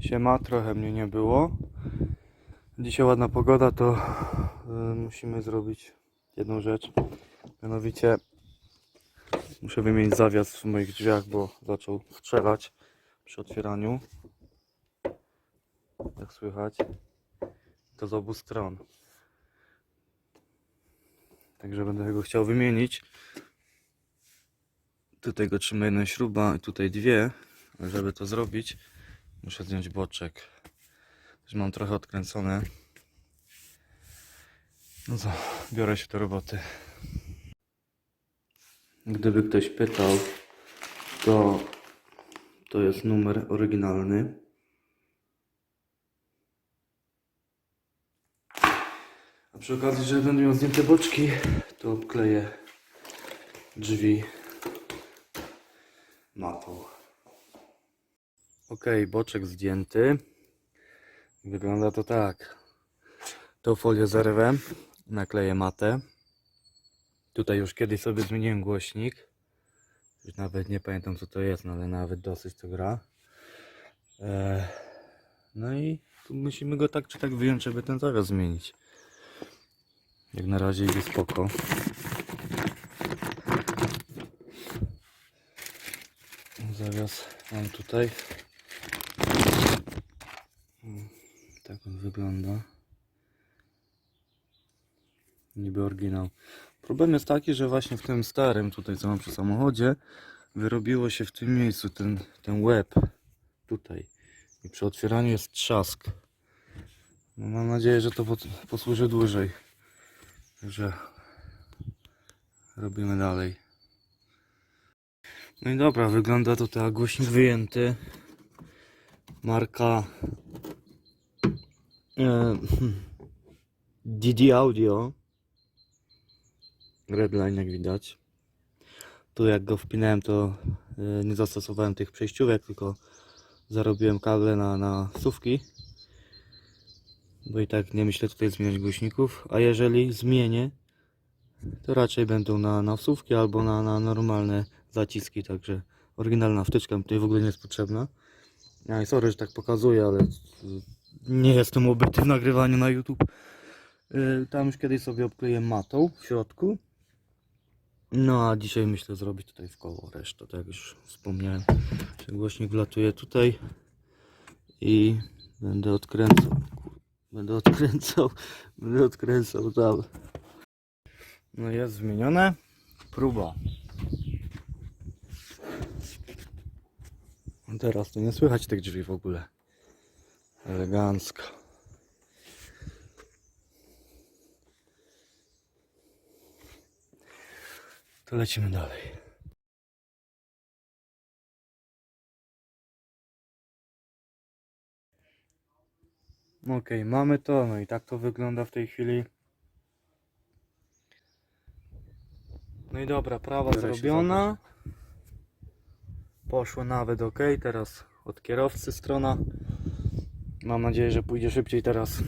Siema, trochę mnie nie było. Dzisiaj ładna pogoda, to y, musimy zrobić jedną rzecz. Mianowicie muszę wymienić zawias w moich drzwiach, bo zaczął strzelać przy otwieraniu. Jak słychać. To z obu stron. Także będę go chciał wymienić. Tutaj go trzyma jedna śruba i tutaj dwie. Żeby to zrobić, muszę zdjąć boczek. Już mam trochę odkręcone. No co, biorę się do roboty. Gdyby ktoś pytał, to to jest numer oryginalny. A przy okazji, że będę miał zdjęte boczki, to obkleję drzwi matą. Ok, boczek zdjęty. Wygląda to tak. Tą folię zerwę, nakleję matę. Tutaj już kiedyś sobie zmieniłem głośnik. Już nawet nie pamiętam co to jest, no ale nawet dosyć to gra. Eee, no i tu musimy go tak czy tak wyjąć, żeby ten zawias zmienić. Jak na razie idzie spoko. Zawias mam tutaj. Tak on wygląda. Niby oryginał. Problem jest taki, że właśnie w tym starym, tutaj co mam przy samochodzie, wyrobiło się w tym miejscu ten, ten łeb. Tutaj. I przy otwieraniu jest trzask. No mam nadzieję, że to posłuży dłużej. Także robimy dalej. No i dobra, wygląda to tak, głośnik wyjęty. Marka DD Audio. Redline jak widać. Tu jak go wpinałem to e, nie zastosowałem tych przejściówek, tylko zarobiłem kable na, na sówki. Bo i tak nie myślę tutaj zmieniać głośników, a jeżeli zmienię, to raczej będą na, na wsówki albo na, na normalne zaciski, także oryginalna wtyczka mi tutaj w ogóle nie jest potrzebna. Ja sorry, że tak pokazuję, ale nie jestem obyty w nagrywaniu na YouTube. Y, Tam już kiedyś sobie obkleję matą w środku. No a dzisiaj myślę zrobić tutaj w koło resztę, tak jak już wspomniałem. Głośnik wlatuje tutaj i będę odkręcał. Będę odkręcał, będę odkręcał tam. No jest zmienione. Próba. Teraz to nie słychać tych drzwi w ogóle. Elegancko. To lecimy dalej. Okej, mamy to, no i tak to wygląda w tej chwili. No i dobra, prawa Biorę zrobiona. Poszło nawet ok, teraz od kierowcy strona. Mam nadzieję, że pójdzie szybciej teraz